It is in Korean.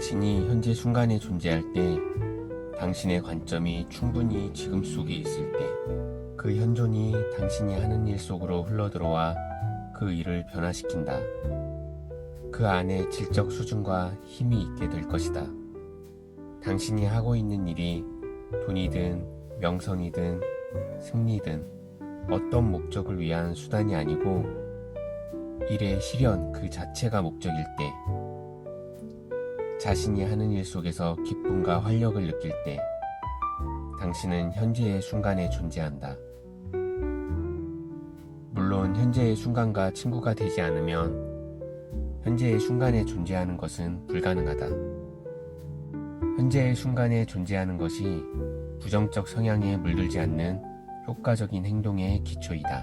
당신이 현재 순간에 존재할 때 당신의 관점이 충분히 지금 속에 있을 때 그 현존이 당신이 하는 일 속으로 흘러들어와 그 일을 변화시킨다. 그 안에 질적 수준과 힘이 있게 될 것이다. 당신이 하고 있는 일이 돈이든 명성이든 승리든 어떤 목적을 위한 수단이 아니고 일의 실현 그 자체가 목적일 때 자신이 하는 일 속에서 기쁨과 활력을 느낄 때 당신은 현재의 순간에 존재한다. 물론 현재의 순간과 친구가 되지 않으면 현재의 순간에 존재하는 것은 불가능하다. 현재의 순간에 존재하는 것이 부정적 성향에 물들지 않는 효과적인 행동의 기초이다.